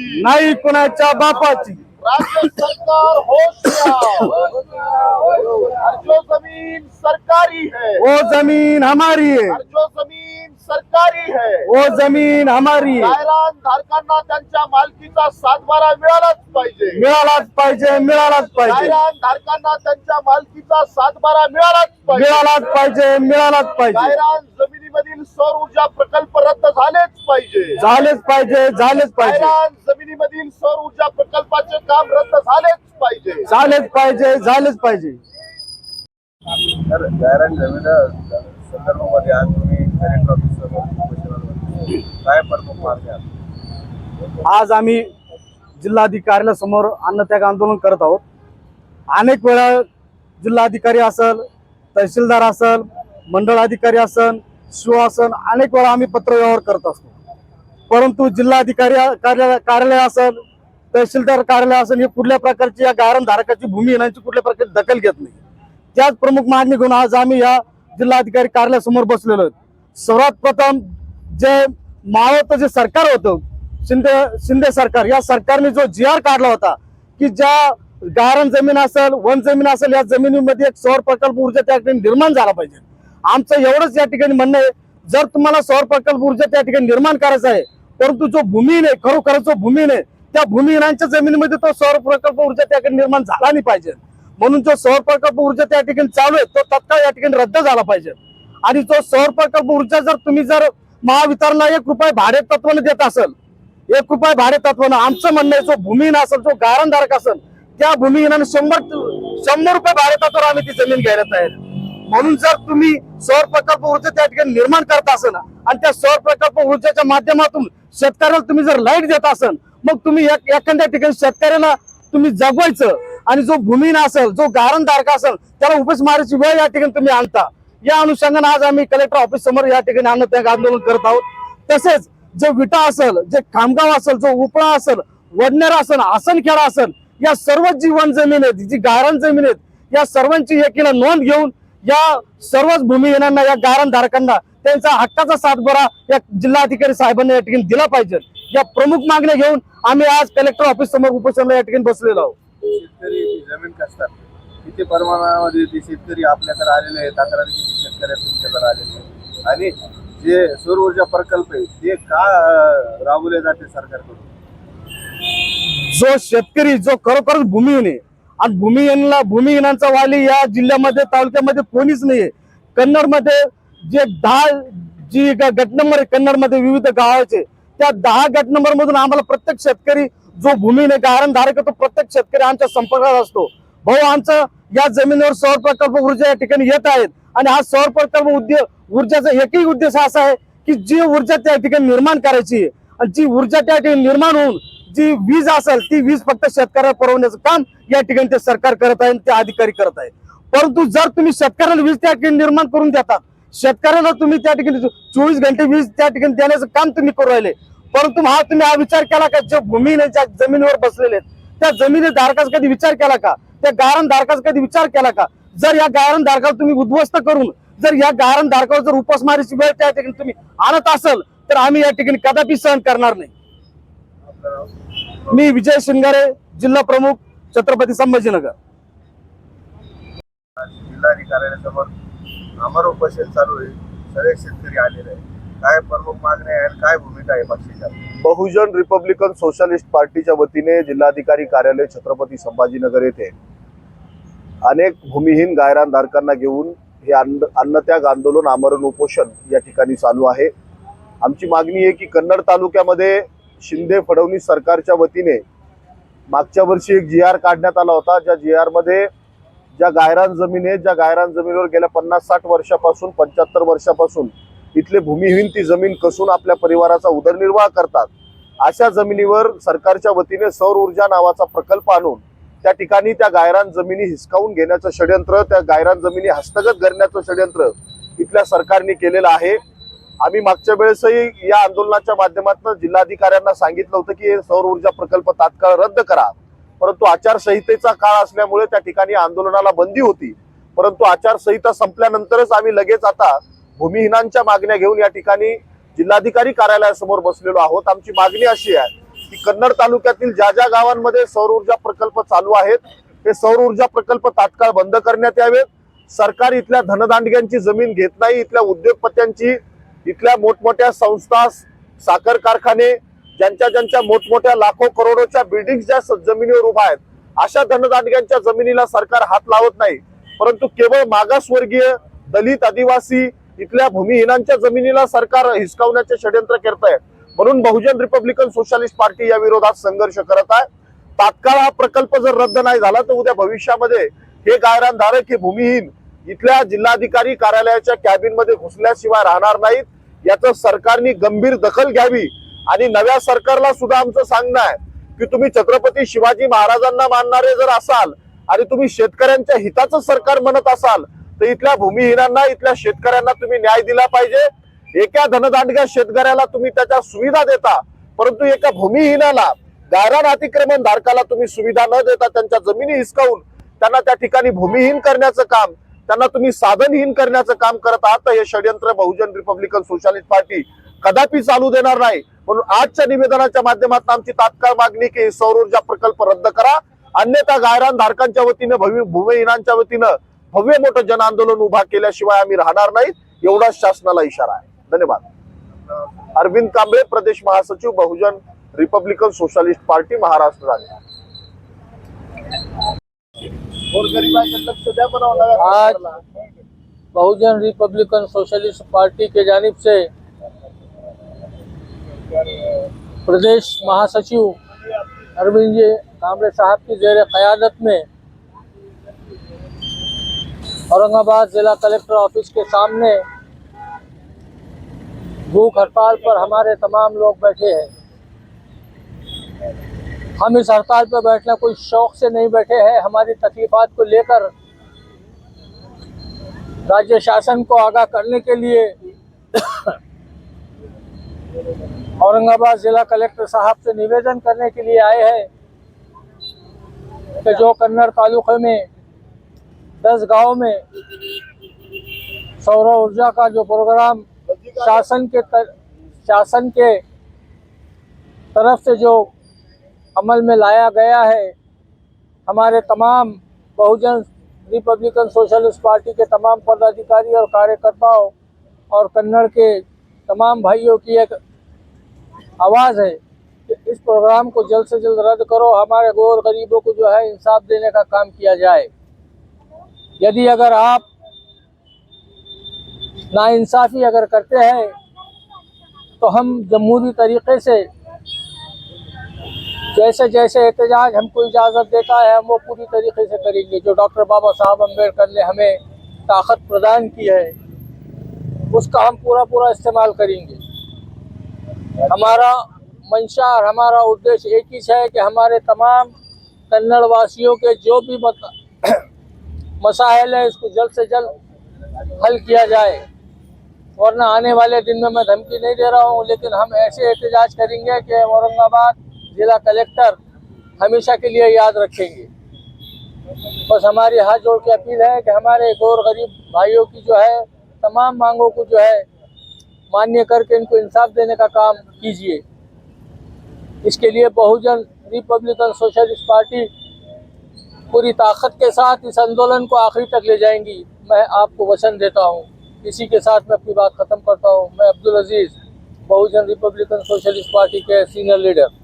बापाची नाही कुणाच्या बापाची. राज्य सरकार जो जमीन सरकारी है. वो जमीन हमारी है. जो जमीन सरकारी है. वो जमीन हमारी है. धारकांना त्यांच्या मालकीचा सातबारा मिळालाच पाहिजे. मिळालाच पाहिजे मिळालाच पाहिजे. गायरान धारकांना त्यांच्या मालकीचा सातबारा मिळालाच पाहिजे. मिळालाच पाहिजे मिळालाच पाहिजे. गायरान जमिनीमधील सौर ऊर्जा प्रकल्प रद्द झालेच पाहिजे. झालेच पाहिजे झालेच पाहिजे. गायरान जमिनीमधील सौर ऊर्जा प्रकल्पाचे काम रद्द झालेच पाहिजे. झालेच पाहिजे झालेच पाहिजे. तर गायरान जमीन संदर्भामध्ये आज तुम्ही कलेक्टर ऑफिसर उपोषणाला काय प्रमुख मार्ग आज आम्ही जिल्हाधिकाऱ्याला समोर अन्नत्याग आंदोलन करत आहोत. अनेक वेळा जिल्हाधिकारी असल तहसीलदार असल मंडळ अधिकारी असन शिव अनेक वेळा आम्ही पत्रव्यवहार करत असतो. परंतु जिल्हाधिकारी कार्यालय कार्यालय असेल तहसीलदार कार्यालय असेल हे कुठल्या प्रकारची या गारण धारकाची भूमी येण्याची कुठल्या प्रकारची दखल घेत नाही. त्याच प्रमुख मागणी घेऊन आज आम्ही या जिल्हाधिकारी कार्यालयासमोर बसलेलो आहोत. सर्वात प्रथम जे मावळचं जे सरकार होतं शिंदे शिंदे सरकार या सरकारने जो जी आर काढला होता की ज्या गारण जमीन असेल वन जमीन असेल या जमिनीमध्ये एक सौर प्रकल्प ऊर्जा त्या ठिकाणी निर्माण झाला पाहिजे. आमचं एवढंच या ठिकाणी म्हणणं आहे जर तुम्हाला सौर प्रकल्प ऊर्जा त्या ठिकाणी निर्माण करायचा आहे परंतु जो भूमिहीन आहे खरोखर जो भूमिहीन आहे त्या भूमिहीनांच्या जमिनीमध्ये तो सौर प्रकल्प ऊर्जा त्या ठिकाणी निर्माण झाला नाही पाहिजे म्हणून जो सौर प्रकल्प ऊर्जा त्या ठिकाणी चालू आहे तो तत्काळ या ठिकाणी रद्द झाला पाहिजे आणि जो सौर प्रकल्प ऊर्जा जर तुम्ही जर महावितरणला एक रुपये भाडे तत्वाने देत असेल एक रुपये भाडे तत्वानं आमचं म्हणणं आहे जो भूमिहीन असेल जो गारणधारक असेल त्या भूमिहीनाने शंभर शंभर रुपये भाडे तत्वावर आम्ही ती जमीन घ्यायला तयार आहे. म्हणून जर तुम्ही सौर प्रकल्प ऊर्जा त्या ठिकाणी निर्माण करत असाल आणि त्या सौर प्रकल्प ऊर्जेच्या माध्यमातून शेतकऱ्याला तुम्ही जर लाइट देत असाल मग तुम्ही एक- एखाद्या ठिकाणी शेतकऱ्याला तुम्ही जगवायचं आणि जो भूमीन असेल जो गारणधारक असेल त्याला उपस मारायची वेळ या ठिकाणी तुम्ही आणता. या अनुषंगाने आज आम्ही कलेक्टर ऑफिस समोर या ठिकाणी अन्नत्याग आंदोलन करत आहोत. तसेच जे विटा असेल जे खामगाव असेल जो उपळा असेल वडनेर असेल आसनखेडा असेल या सर्व जीवन जमीन आहेत जी गारण जमीन आहेत या सर्वांची एकीला नोंद घेऊन या सर्वच भूमिहीनांना या गारण धारकांना त्यांचा हक्काचा सातबारा या जिल्हाधिकारी साहेबांना या ठिकाणी दिला पाहिजे. या प्रमुख मागण्या घेऊन आम्ही आज कलेक्टर ऑफिस समोर उपोषणाला या ठिकाणी बसलेलो आहोत. शेतकरी ती जमीन कसतात किती प्रमाणामध्ये ते शेतकरी आपल्याकडे आलेले आहेत तक्रारी किती शेतकरी तुमच्याकडे आलेले आहेत? आणि जे सौर ऊर्जा प्रकल्प आहे ते का राबवले जाते सरकारकडून? जो शेतकरी जो खरोखरच भूमिहीन आहे आणि भूमिहीनला भूमिहीनांचा वाली या जिल्ह्यामध्ये तालुक्यामध्ये कोणीच नाहीये. कन्नडमध्ये जे दहा जी गट नंबर आहे कन्नडमध्ये विविध गावाचे त्या दहा गट नंबर मधून आम्हाला प्रत्येक शेतकरी जो भूमीने गारण धारक तो प्रत्येक शेतकरी आमच्या संपर्कात असतो. भाऊ आमचं या जमिनीवर सौर प्रकल्प ऊर्जा या ठिकाणी येत आहेत आणि हा सौर प्रकल्प उद्योग ऊर्जाचा एकही उद्देश असा आहे की जी ऊर्जा त्या ठिकाणी निर्माण करायची आहे जी ऊर्जा त्या ठिकाणी निर्माण होऊन जी वीज असेल ती वीज फक्त शेतकऱ्याला पुरवण्याचं काम या ठिकाणी ते सरकार करत आहे आणि ते अधिकारी करत आहे परंतु जर तुम्ही शेतकऱ्याला वीज त्या ठिकाणी निर्माण करून देता शेतकऱ्याला तुम्ही त्या ठिकाणी चोवीस घंटे वीज त्या ठिकाणी देण्याचं काम तुम्ही करू राहिले परंतु हा तुम्ही हा विचार केला का जे भूमीने ज्या जमिनीवर बसलेले त्या जमिनी धारकाचा कधी विचार केला का? त्या गारण धारकाचा कधी विचार केला का? जर या गारण धारकाला तुम्ही उद्ध्वस्त करून जर या गारण धारकावर जर उपासमारीची वेळ त्या ठिकाणी तुम्ही आणत असाल तर आम्ही या ठिकाणी कदापि सहन करणार नाही? मी विजय शिंगारे जिल्हा प्रमुख छत्रपती संभाजीनगर. जिल्हाधिकाऱ्यासमोर अमर उपोषण चालू आहे. सगळे शेतकरी आलेले आहे काय प्रमुख मागण्या काय भूमिका आहे पक्षाच्या? बहुजन रिपब्लिकन सोशलिस्ट पार्टीच्या वतीने जिल्हाधिकारी कार्यालय छत्रपती संभाजीनगर येथे अनेक भूमिहीन गायरानधारकांना घेऊन हे अन्न अन्नत्याग आंदोलन आमरण उपोषण या ठिकाणी चालू आहे. आमची मागणी आहे की कन्नड तालुक्यामध्ये शिंदे फडणवीस सरकारच्या वतीने मागच्या वर्षी एक जी आर काढण्यात आला होता ज्या जी आरमध्ये ज्या गायरान जमीन आहेत ज्या गायरान जमिनीवर गेल्या पन्नास साठ वर्षापासून पंच्याहत्तर वर्षापासून इथले भूमिहीन ती जमीन कसून आपल्या परिवाराचा उदरनिर्वाह करतात. अशा जमिनीवर सरकारच्या वतीने सौर ऊर्जा नावाचा प्रकल्प आणून त्या ठिकाणी त्या गायरान जमिनी हिसकावून घेण्याचं षडयंत्र त्या गायरान जमिनी हस्तगत करण्याचं षडयंत्र इथल्या सरकारने केलेलं आहे. आम्ही मागच्या वेळेसही या आंदोलनाच्या माध्यमातून जिल्हाधिकाऱ्यांना सांगितलं होतं की हे सौर ऊर्जा प्रकल्प तात्काळ रद्द करा. परंतु आचारसंहितेचा काळ असल्यामुळे त्या ठिकाणी आंदोलनाला बंदी होती. परंतु आचारसंहिता संपल्यानंतरच आम्ही लगेच आता भूमिहीनांच्या मागण्या घेऊन या ठिकाणी जिल्हाधिकारी कार्यालयासमोर बसलेलो आहोत. आमची मागणी अशी आहे की कन्नड तालुक्यातील ज्या ज्या गावांमध्ये सौर ऊर्जा प्रकल्प चालू आहेत हे सौर ऊर्जा प्रकल्प तात्काळ बंद करण्यात यावेत. सरकार इथल्या धनदांडग्यांची जमीन घेत नाही इथल्या उद्योगपत्यांची इथल्या मोठमोठ्या संस्था साखर कारखाने ज्यांच्या ज्यांच्या मोठमोठ्या लाखो करोडोच्या बिल्डिंग ज्या जमिनीवर उभा आहेत अशा धनदांडग्यांच्या जमिनीला सरकार हात लावत नाही. परंतु केवळ मागासवर्गीय दलित आदिवासी इथल्या भूमिहीनांच्या जमिनीला सरकार हिसकावण्याचे षडयंत्र करत आहे म्हणून बहुजन रिपब्लिकन सोशलिस्ट पार्टी या विरोधात संघर्ष करत आहे. तात्काळ हा प्रकल्प जर रद्द नाही झाला तर उद्या भविष्यामध्ये हे गायरानधारक हे भूमिहीन इथल्या जिल्हाधिकारी कार्यालयाच्या कॅबिनमध्ये घुसल्याशिवाय राहणार नाहीत. याचं सरकारने गंभीर दखल घ्यावी आणि नव्या सरकारला सुद्धा आमचं सांगणं आहे की तुम्ही छत्रपती शिवाजी महाराजांना मानणारे जर असाल आणि तुम्ही शेतकऱ्यांच्या हिताचं सरकार म्हणत असाल तर इथल्या भूमिहीनांना इथल्या शेतकऱ्यांना तुम्ही न्याय दिला पाहिजे. एका धनदांडग्या शेतकऱ्याला तुम्ही त्याच्या सुविधा देता परंतु एका भूमिहीनाला गायरान अतिक्रमण धारकाला तुम्ही सुविधा न देता त्यांच्या जमिनी हिसकावून त्यांना त्या ठिकाणी भूमिहीन करण्याचं काम त्यांना तुम्ही साधनहीन करण्याचं काम करत आहात तर हे षडयंत्र बहुजन रिपब्लिकन सोशलिस्ट पार्टी कदापि चालू देणार नाही. म्हणून आजच्या निवेदनाच्या माध्यमातून आमची तात्काळ मागणी की सौर ऊर्जा प्रकल्प रद्द करा. अन्यथा गायरान धारकांच्या वतीनं भव्य भूमिहीनांच्या वतीनं भव्य मोठं जन आंदोलन उभा केल्याशिवाय आम्ही राहणार नाही एवढाच शासनाला इशारा आहे. धन्यवाद. अरविंद कांबळे प्रदेश महासचिव Bahujan republican socialist party Maharashtra राज्य. गोरगरिबांकडे लक्ष द्या म्हणावं नव्या आज सरकारला. बहुजन रिपब्लिकन सोशलिस्ट पार्टी के जानिब से प्रदेश महासचिव अरविंद जी कामरे साहब की जेर क़यादत में औरंगाबाद जिला कलेक्टर ऑफिस के सामने भूख हड़ताल पर हमारे तमाम लोग बैठे हैं हम इस हड़ताल पर बैठना कोई शौक से नहीं बैठे हैं हमारी तकलीफात को लेकर राज्य शासन को आगाह करने के लिए औरंगाबाद जिला कलेक्टर साहब से निवेदन करने के लिए आए हैं कि जो कन्नड़ तालुके में दस गांव में सौर ऊर्जा का जो प्रोग्राम शासन के तर, शासन के तरफ से जो अमल में लाया गया है हमारे तमाम बहुजन रिपब्लिकन सोशलिस्ट पार्टी के तमाम पदाधिकारी और कार्यकर्ताओं और कन्नड़ के तमाम भाइयों की एक आवाज़ है कि इस प्रोग्राम को जल्द से जल्द रद्द करो हमारे गौर गरीबों को जो है इंसाफ देने का काम किया जाए यदि جیسے جیسے احتجاج ہم کو اجازت دیتا ہے، ہم وہ پوری طریقے سے کریں گے۔ جو ڈاکٹر بابا صاحب امبیڈکر نے ہمیں طاقت پردان کی ہے، اس کا ہم پورا پورا استعمال کریں گے۔ ہمارا منشا اور ہمارا ادیش ایک ہی ہے کہ ہمارے تمام کنڑ واسیوں کے جو بھی مسائل ہیں، اس کو جلد سے جلد حل کیا جائے۔ ورنہ آنے والے دن میں میں دھمکی نہیں دے رہا ہوں، لیکن ہم ایسے احتجاج کریں گے کہ اورنگ آباد ऐसे एहतजाज करेंगे कि औरंगाबाद जिला कलेक्टर हमेशा के लिए याद रखेंगे बस हमारी हाथ जोड़ के अपील है कि हमारे गौर गरीब भाइयों की जो है तमाम मांगों को जो है मान्य करके इनको इंसाफ देने का काम कीजिए इसके लिए बहुजन रिपब्लिकन सोशलिस्ट पार्टी पूरी ताकत के साथ इस आंदोलन को आखिरी तक ले जाएंगी मैं आपको वचन देता हूँ इसी के साथ मैं अपनी बात खत्म करता हूँ मैं Abdul Aziz Bahujan republican socialist party के सीनियर लीडर